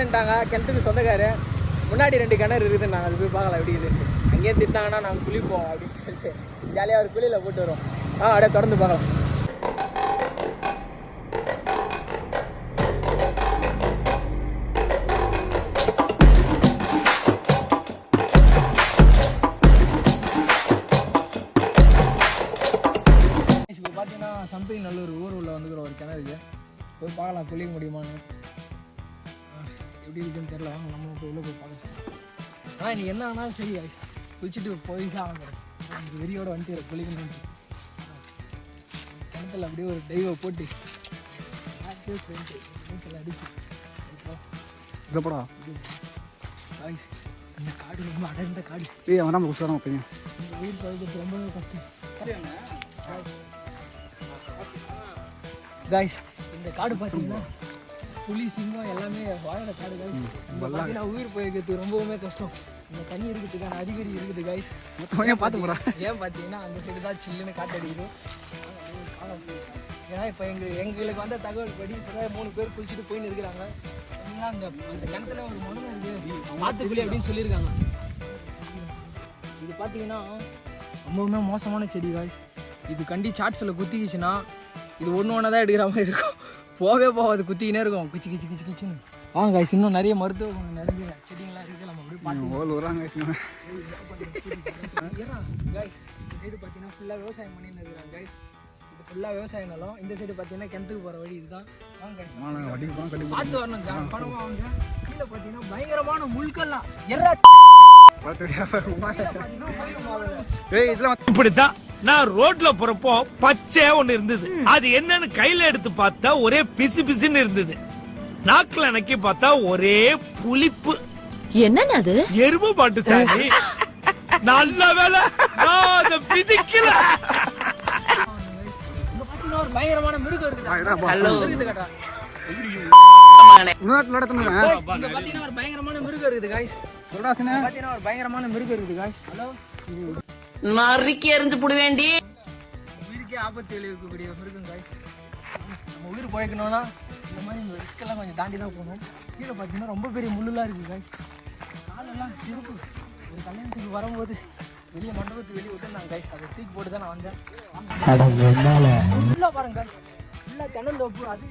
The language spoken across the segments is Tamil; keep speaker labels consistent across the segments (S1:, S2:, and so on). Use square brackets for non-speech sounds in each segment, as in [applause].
S1: வந்துட்டாங்க கிணத்துக்கு சொந்தக்காரு. முன்னாடி ரெண்டு கிணறு இருக்குது நாங்கள் அது போய் பார்க்கலாம் எப்படி இருக்குது அங்கேயே திட்டாங்கன்னா நாங்கள் குளிப்போம் அப்படின்னு சொல்லிட்டு ஜாலியாக ஒரு குளியில் போட்டு வரும் ஆ அப்படியே தொடர்ந்து பார்க்கலாம். இப்போ நல்ல ஒரு நல்லூர் ஊர் உள்ள வந்துக்கிற ஒரு கிணறு போய் பார்க்கலாம் குளிக்க முடியும்? எப்படி இருக்குன்னு தெரியல. வாங்க நம்ம போய் உள்ளே போய் பார்க்கலாம். ஆனால் இன்னைக்கு என்ன ஆனாலும் சரி குளிச்சுட்டு போய் தான் ஆகணும். எனக்கு வெறியோட வந்துட்டு குளிக்கணும் கிணத்துல அப்படியே ஒரு தெய்வ போட்டு நீச்சல் அடிச்சு
S2: இதப்படா
S1: guys, அந்த காடு ரொம்ப அடர்ந்த காடு.
S2: ஏய் அவன் நம்ம
S1: இந்த உயிர் பழகிறது ரொம்பவே கஷ்டம். காய்ஸ் இந்த காடு பார்த்தீங்கன்னா புலி சிங்கம் எல்லாமே வாழற காடு காய்ஸ் இந்த பார்த்தீங்கன்னா உயிர் போயிருக்கிறது ரொம்பவுமே கஷ்டம். இந்த தண்ணி இருக்கிறதுக்கான அதிகரி இருக்குது காய்ஸ்
S2: அவன் பார்த்து
S1: ஏன் பார்த்தீங்கன்னா அந்த சைடு தான் சில்லுன்னு காத்தடிக்குது. ஏன்னா இப்போ எங்க எங்களுக்கு வந்த தகவல் படி இப்போ மூணு பேர் குளிச்சுட்டு போயின்னு இருக்கிறாங்க. அந்த அந்த கிணத்துல ஒரு மனம் இருக்கு. அப்படின்னு சொல்லியிருக்காங்க. இது பார்த்தீங்கன்னா ரொம்பவுமே மோசமான செடி காய்ஸ் இது கண்டி சாட்ஸில் குத்திக்கிச்சுன்னா இது ஒன்று ஒன்றா தான் எடுக்கிற மாதிரி இருக்கும். போவே போகாது குத்திக்கினே இருக்கும். கிச்சு கிச்சு கிச்சு கிச்சுன்னு. வாங்க காய்ஸ் இன்னும் நிறைய மருத்துவ குணம் நிறைய செடிங்களாம் இருக்குது நம்ம அப்படியே பார்த்து
S2: ஓல் வராங்க
S1: guys, இந்த சைடு பார்த்தீங்கன்னா ஃபுல்லாக விவசாயம் பண்ணின்னு இருக்கிறாங்க இது ஃபுல்லாக விவசாய நிலம் இந்த சைடு பார்த்தீங்கன்னா கிணத்துக்கு போகிற வழி இதுதான். வாங்க
S2: கட்டி
S1: பார்த்து வரணும் ஜா- பணமா வாங்க. கீழே பார்த்தீங்கன்னா பயங்கரமான முள்கல்லாம் எல்லாம்
S3: இப்படித்தான். நான் ரோட்ல போறப்போ பச்சையா ஒண்ணு இருந்தது. அது என்னன்னு கையில எடுத்து பார்த்தா ஒரே பிசு பிசுன்னு இருந்தது. நாக்குல நக்கி பார்த்தா ஒரே புளிப்பு.
S4: என்னன்னு அது?
S3: எருமை பாட்டு சாமி. [laughs] நல்ல வேலை நான் அதை பிதிக்கல
S1: இங்க பார்த்தீங்கன்னா ஒரு பயங்கரமான மிருகம் இருக்குது பயங்கரமான மிருகம் ஒரு பயங்கரமான மிருகம் ஹலோ
S4: நறுக்கி எறிஞ்சு புடுவேண்டி.
S1: உயிருக்கே ஆபத்து விளைவிக்கக்கூடிய மிருகம் காய் நம்ம உயிர் போய்க்கணும்னா இந்த மாதிரி இந்த ரிஸ்கெல்லாம் கொஞ்சம் தாண்டி தான் போகணும். கீழே பார்த்தீங்கன்னா ரொம்ப பெரிய முள்ளுலாம் இருக்குது காய் காலெல்லாம் சிறப்பு ஒரு கல்யாணத்துக்கு வரும்போது வெளியே மண்டபத்துக்கு வெளியே விட்டுருந்தாங்க காய்ஸ் அதை தூக்கி போட்டு தான் நான் வந்தேன். ஃபுல்லாக பாருங்க காய்ஸ் ஃபுல்லாக தென்னந்தோப்பு அது.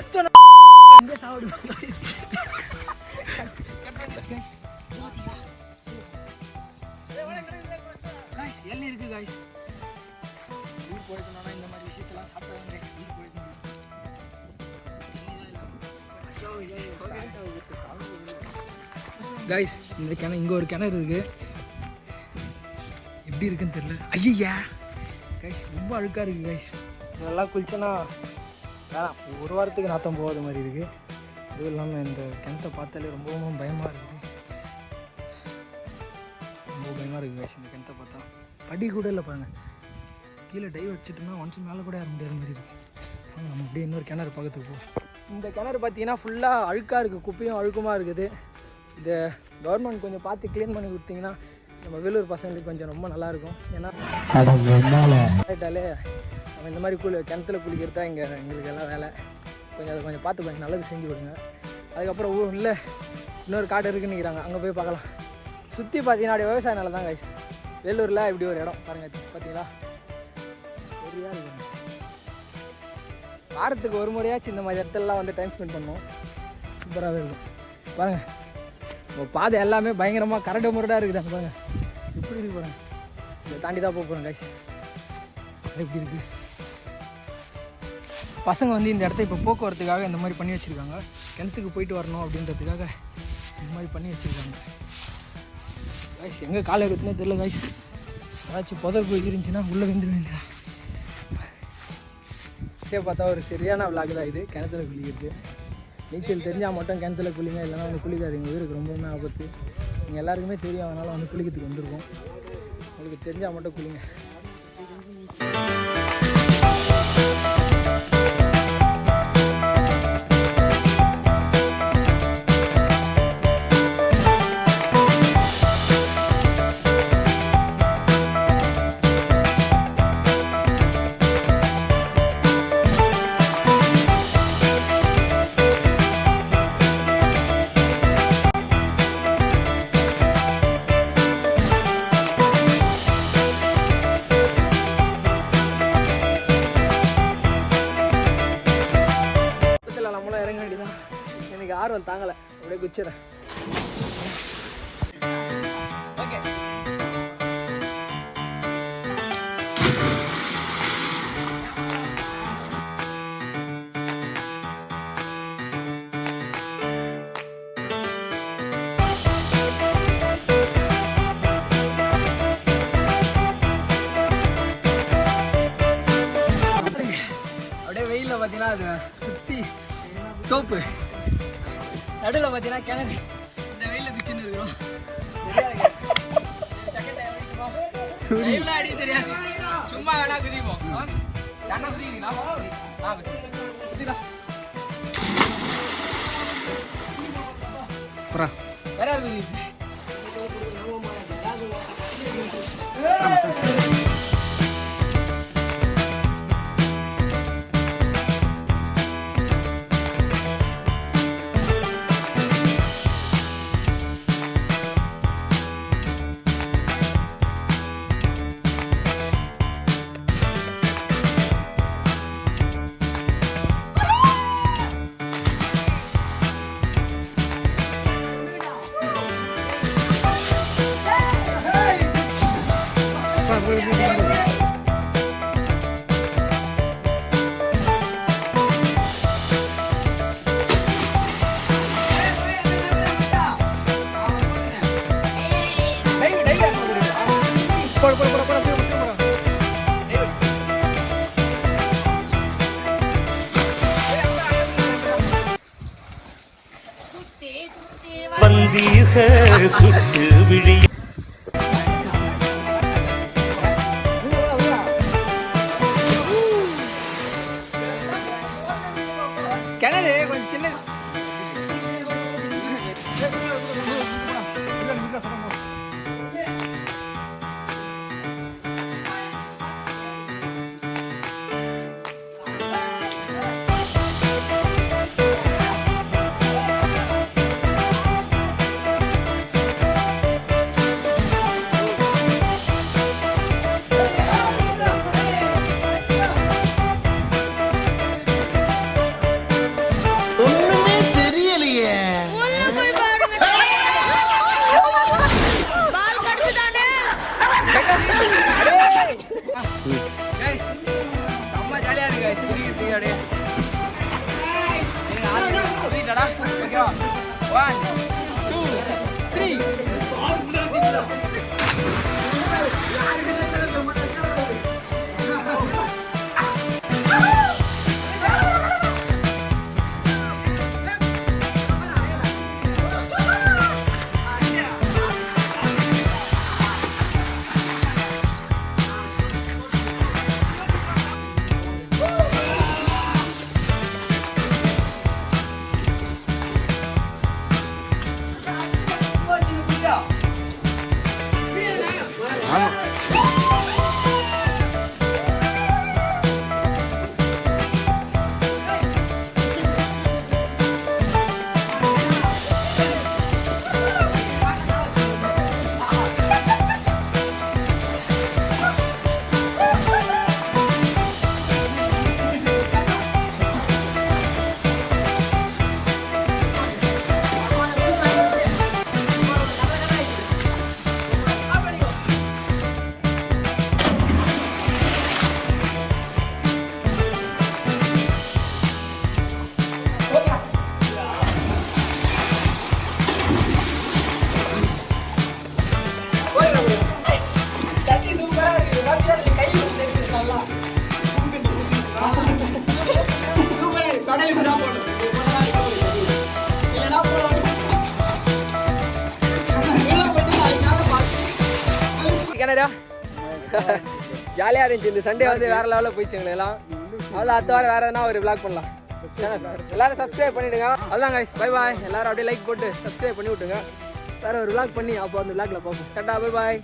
S1: எத்தனை [laughs] இங்கே சாப்பிடுவோம் guys. [laughs] காய்ஸ் ஊர் போயிருக்கணும்னா இந்த மாதிரி விஷயத்தெல்லாம் சாப்பிட்டு ஊர் போயிருக்க காய்ஸ் இந்த கிணறு இங்கே ஒரு கிணறு இருக்கு. எப்படி இருக்குன்னு தெரியல. ஐயா கைஸ் ரொம்ப அழுக்காக இருக்குது கைஸ் இதெல்லாம் குளிச்சோன்னா வேணாம் ஒரு வாரத்துக்கு நாத்தம் போகாத மாதிரி இருக்குது அதுவும் இல்லாமல் இந்த கிணத்தை பார்த்தாலே ரொம்பவும் பயமாக இருக்குது. ரொம்ப பயமாக இருக்குது கைஸ் இந்த கிணத்தை பார்த்தா. படி கூட இல்லை பாருங்க. கீழே டைவ் வச்சுட்டோம்னா ஒன்ஸ் மேலே கூட ஏற முடியாத மாதிரி இருக்குது நம்ம அப்படியே இன்னொரு கிணறு பக்கத்துக்கு போ இந்த கிணறு பார்த்தீங்கன்னா ஃபுல்லாக அழுக்காக இருக்குது குப்பையும் அழுக்குமாக இருக்குது. இதை கவர்மெண்ட் கொஞ்சம் பார்த்து க்ளீன் பண்ணி கொடுத்தீங்கன்னா நம்ம வேலூர் பசங்களுக்கு கொஞ்சம் ரொம்ப நல்லாயிருக்கும் ஏன்னா நம்ம இந்த மாதிரி குளி கிணத்துல குளிக்கிறது தான் இங்கே எங்களுக்கு எல்லாம் வேலை. கொஞ்சம் அதை கொஞ்சம் பார்த்து கொஞ்சம் நல்லது செஞ்சு கொடுங்க. அதுக்கப்புறம் ஊ இல்லை இன்னொரு காடு இருக்குன்னு நிற்கிறாங்க அங்கே போய் பார்க்கலாம். சுற்றி பார்த்தீங்கன்னா அப்படியே விவசாய நிலம் தான் கைஸ் வேலூரில் இப்படி ஒரு இடம் பாருங்கள் பார்த்தீங்களா சரியா இருக்கு வாரத்துக்கு ஒரு முறையாச்சும் இந்த மாதிரி இடத்துலலாம் வந்து டைம் ஸ்பெண்ட் பண்ணோம் சூப்பராகவே இருக்கும். பாருங்கள் இப்போ பாதை எல்லாமே பயங்கரமாக கரடு முரடாக இருக்குது அங்கே பாருங்கள் எப்படி இருக்கு பாருங்க? இதை தாண்டி தான் போக போகிறோம் கைஸ் எப்படி இருக்கு? பசங்க வந்து இந்த இடத்த இப்போ போக்குவரத்துக்காக இந்த மாதிரி பண்ணி வச்சுருக்காங்க. கிணத்துக்கு போயிட்டு வரணும் அப்படின்றதுக்காக இந்த மாதிரி பண்ணி வச்சுருக்காங்க. கைஸ் எங்கே காலை எடுத்துனே தெரில கைஸ் ஏதாச்சும் புதர் போய் இருந்துச்சுன்னா உள்ளே வந்துடுவேங்க சரி பார்த்தா ஒரு சரியான விளாக் தான் இது. கிணத்துல குளிக்கிறது. நீச்சல் தெரிஞ்சால் மட்டும் கிணத்துல குளிங்க இல்லைனா வந்து குளிக்காது எங்கள் ஊருக்கு ரொம்பவுமே ஆபத்து. நீங்கள் எல்லாருக்குமே தெரியும் அதனால் வந்து குளிக்கிறதுக்கு வந்திருக்கோம். உங்களுக்கு தெரிஞ்சால் மட்டும் குளிங்க. என்னால் தாங்கலை. அப்படியே குச்சிடுறேன். அப்படியே வெயிலில் பார்த்தீங்கன்னா அது சுற்றி தோப்பு. நடுவில் பார்த்தீங்கன்னா கிணறு இந்த வெயிலில் பிச்சுன்னு இருக்கிறோம். அடி தெரியாது. சும்மா வேணா குதிப்போம். என்ன குதிக்கிறீங்களா? ஆ குதி. குதிடா.
S2: போறா.
S1: வேற
S5: பந்தீர்கள் சுட்டு விழி
S1: One, என்னடா ஜாலியாக இருந்துச்சு. இந்த சண்டே வந்து வேற லெவலில் போயிடுச்சுங்க எல்லாம். அவ்வளோ அடுத்த வாரம் வேற எதனா ஒரு விளாக் பண்ணலாம். எல்லாரும் சப்ஸ்கிரைப் பண்ணிடுங்க. அதான் கைஸ் பை பாய் எல்லாரும் அப்படியே லைக் போட்டு சப்ஸ்கிரைப் பண்ணி விட்டுங்க வேற ஒரு விளாக் பண்ணி அப்போ அந்த விளாக்ல பார்ப்போம். கரெக்டாக பை பாய்